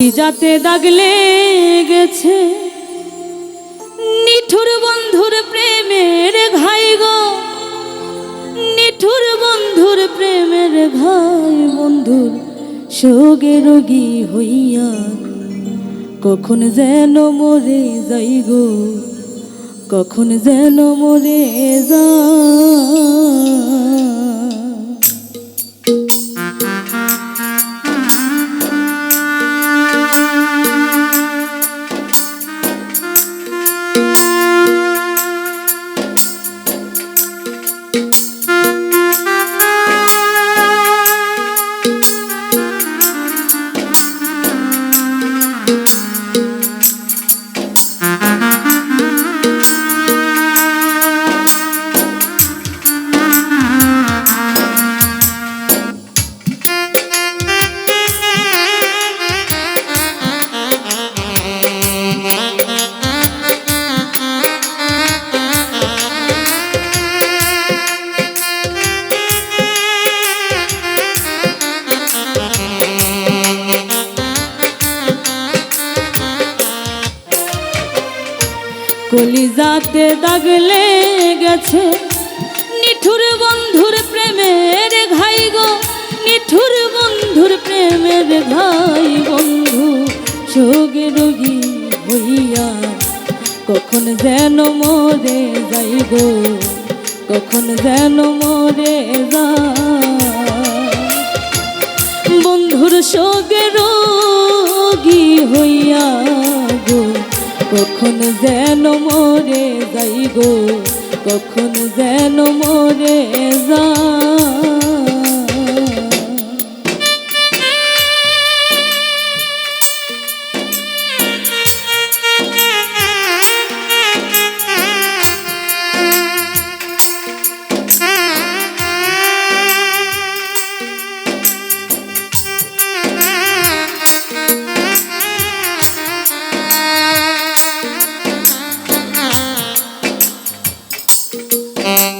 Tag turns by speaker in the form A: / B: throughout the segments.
A: যাতে দাগলে গেছে নিঠুর বন্ধুর প্রেমের ঘাই গো। নিঠুর বন্ধুর প্রেমের ঘাই বন্ধুর সোগে রোগী হইয়া কখন যেন মরে যাই গো, কখন যেন মরে যা কলিজাতে দাগলে গেছে। নিঠুর বন্ধুর প্রেমের ঘাই গো, নিঠুর বন্ধুর প্রেমের ঘাই বন্ধু সোগে রোগী হইয়া কখন যেন মরে যাই গো, কখন যেন মরে যা বন্ধুর সোগে রোগী হইয়া কখন যেন মরে যাই গো কখন যেন মরে যা Thank you.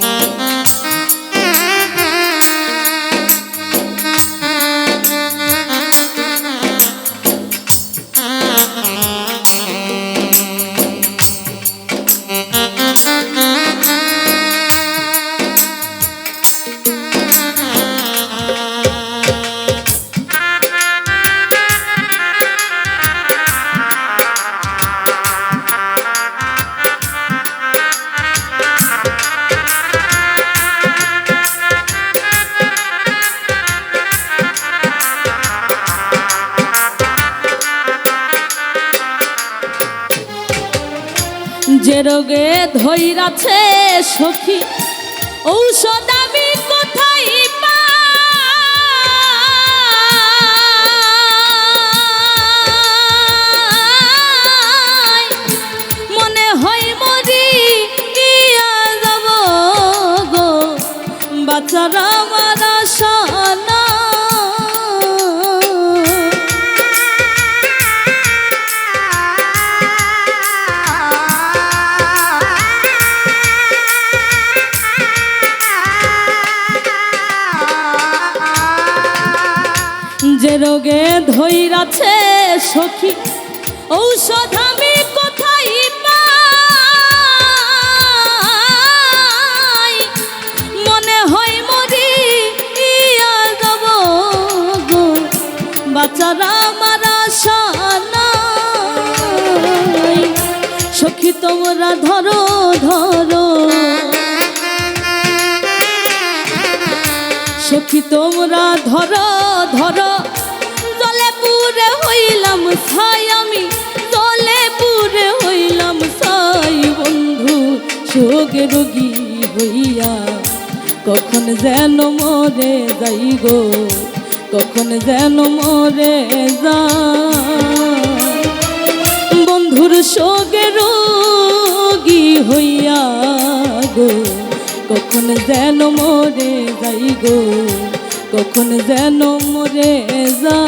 A: ধৈরাছে সখী ঔষধ আমি কোথায়? মনে হয় যাব বাচ্চারা ধৈরাছে সখী, ঔষধ আমি কোথায় পাই? মনে হয় মরি ইয়া যাব গো, বাচ্চারা মারা সানাই সখী, তোমরা ধরো ধরো। সখী, তোমরা ধরো, ধর। সোগে রোগী হইয়া, কখন যেন মরে যাই গো, কখন যেন মরে যা বন্ধুর সোগে রোগী হইয়া গো, কখন যেন মরে যাই গো, কখন যেন মরে যা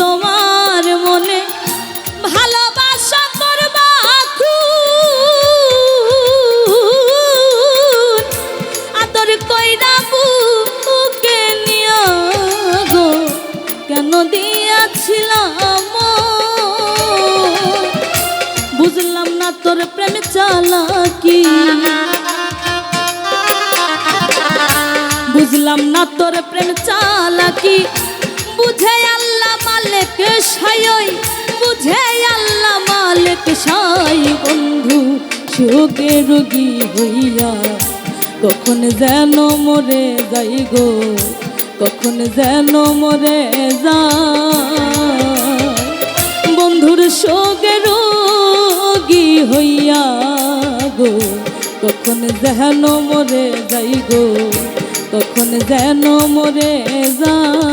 A: তোমার মনে ভালোবাসা করবা। আদর কইরা বুকে নিয়া গো, কেন দিয়াছিলাম? বুঝলাম না তোর প্রেম চালাকি বুঝলাম না তোর প্রেম চালাকি মালিক বন্ধু রোগী হইয়া। কখন যেন মরে যাই গো, কখন যেন মরে যা বন্ধুর সঙ্গে রোগী হইয়া গো, কখন যেন মরে যাই গো, কখন যেন মরে যায়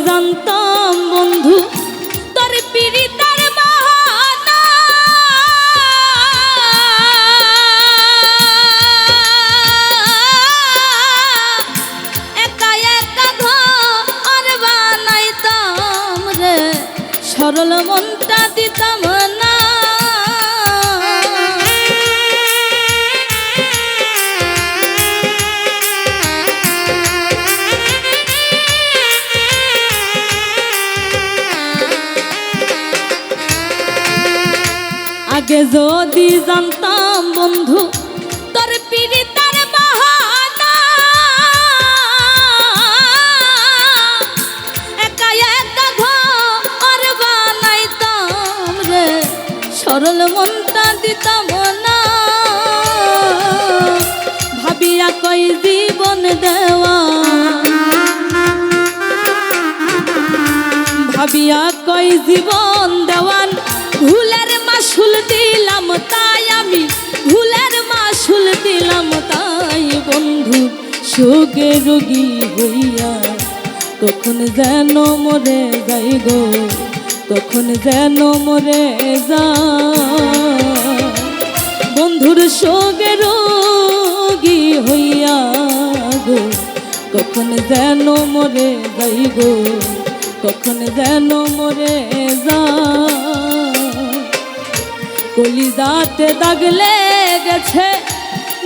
A: জানতাম বন্ধু। আগে যদি জানতাম বন্ধু, তোর পীড়িতার বানাইতাম রে, সরল মনটা দিতাম না। ভাবিয়া কই জীবন দেওয়া। ভাবিয়া কই জীবন বন্ধু সোগে রোগী হইয়া কখন যেন মরে যাই গো কখন যেন মরে যা। বন্ধুর সোগে রোগী হইয়া গো কখন যেন মরে যাই গো কখন যেন মরে যা। কলিজাতে দাগলে গেছে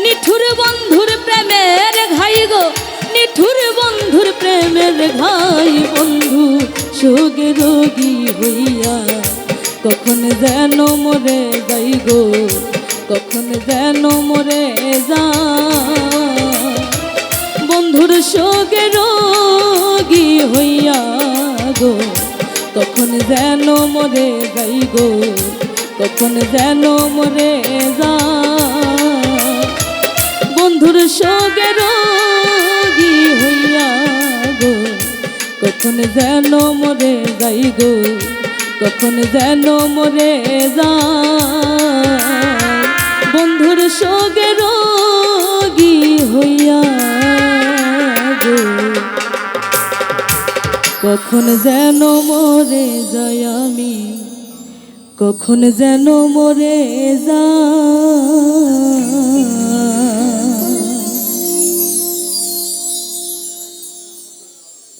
A: নিঠুর বন্ধুর প্রেমের ঘাই গো, নিঠুর বন্ধুর প্রেমের ঘাই বন্ধু সোগে রোগী হইয়া কখন যেন মরে যাই গো, কখন যেন মরে যা। বন্ধুর সোগে রোগী হইয়া গো, কখন যেন মরে যাই গো, কখন যেন মরে যা। সোগে রোগী হইয়া গো, কখন যেন মরে যাই গো, কখন যেন মরে যা বন্ধুর সোগে রোগী হইয়া গো, কখন যেন মরে যাই আমি, কখন যেন মরে যা